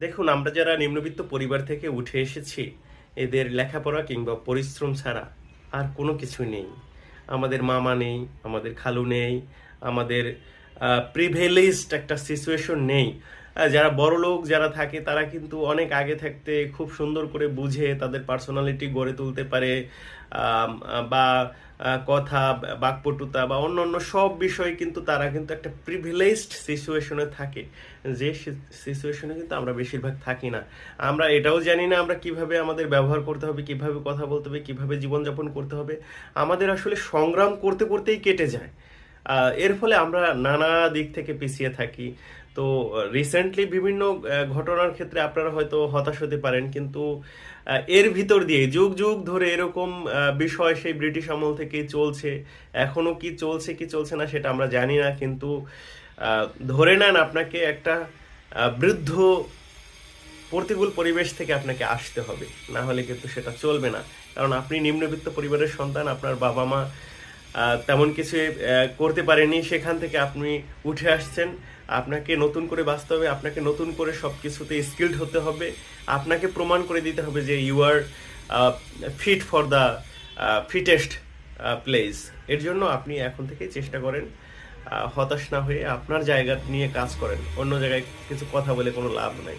দেখুন, আমরা যারা নিম্নবিত্ত পরিবার থেকে উঠে এসেছি, এদের লেখাপড়া কিংবা পরিশ্রম ছাড়া আর কোনো কিছু নেই। আমাদের মামা নেই, আমাদের খালু নেই, আমাদের প্রিভেলেজড একটা সিচুয়েশন নেই। যারা বড় লোক যারা থাকে, তারা কিন্তু অনেক আগে থাকতে খুব সুন্দর করে বুঝে তাদের পার্সোনালিটি গড়ে তুলতে পারে বা কথা, বাকপটুতা বা অন্য অন্য সব বিষয়ে কিন্তু তারা কিন্তু একটা প্রিভিলেজড সিচুয়েশনে থাকে। যে সিচুয়েশনে কিন্তু আমরা বেশিরভাগ থাকি না। আমরা এটাও জানি না আমরা কীভাবে আমাদের ব্যবহার করতে হবে, কীভাবে কথা বলতে হবে, কীভাবে জীবনযাপন করতে হবে। আমাদের আসলে সংগ্রাম করতে, করতেই কেটে যায়। এর ফলে আমরা নানা দিক থেকে পিছিয়ে থাকি। তো রিসেন্টলি বিভিন্ন ঘটনার ক্ষেত্রে আপনারা হয়তো হতাশ হতে পারেন, কিন্তু এর ভিতর দিয়ে যুগ যুগ ধরে এরকম বিষয় সেই ব্রিটিশ আমল থেকেই চলছে। এখনও কি চলছে কি চলছে না সেটা আমরা জানি না, কিন্তু ধরে নেন আপনাকে একটা বৃদ্ধ প্রতিকূল পরিবেশ থেকে আপনাকে আসতে হবে। না হলে কিন্তু সেটা চলবে না। কারণ আপনি নিম্নবিত্ত পরিবারের সন্তান, আপনার বাবা মা তেমন কিছু করতে পারেনি সেখান থেকে আপনি উঠে আসছেন। আপনাকে নতুন করে বাঁচতে হবে। আপনাকে নতুন করে সব কিছুতে স্কিল্ড হতে হবে। আপনাকে প্রমাণ করে দিতে হবে যে you are fit for the fittest place এর জন্য আপনি এখন থেকেই চেষ্টা করেন হতাশ না হয়ে আপনার জায়গা নিয়ে কাজ করেন। অন্য জায়গায় কিছু কথা বলে কোনো লাভ নাই।